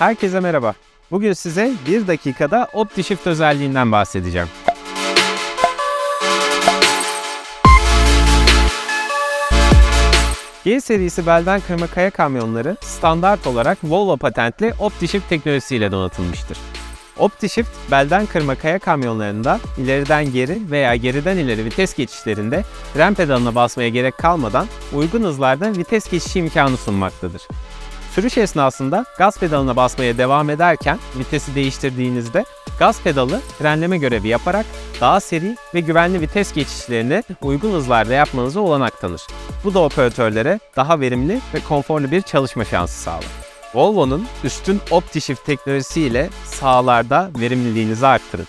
Herkese merhaba. Bugün size 1 dakikada OptiShift özelliğinden bahsedeceğim. G serisi belden kırma kaya kamyonları standart olarak Volvo patentli OptiShift teknolojisiyle donatılmıştır. OptiShift belden kırma kaya kamyonlarında ileriden geri veya geriden ileri vites geçişlerinde fren pedalına basmaya gerek kalmadan uygun hızlarda vites geçişi imkanı sunmaktadır. Sürüş esnasında gaz pedalına basmaya devam ederken vitesi değiştirdiğinizde gaz pedalı frenleme görevi yaparak daha seri ve güvenli vites geçişlerini uygun hızlarda yapmanıza olanak tanır. Bu da operatörlere daha verimli ve konforlu bir çalışma şansı sağlar. Volvo'nun üstün OptiShift teknolojisiyle sahalarda verimliliğinizi arttırın.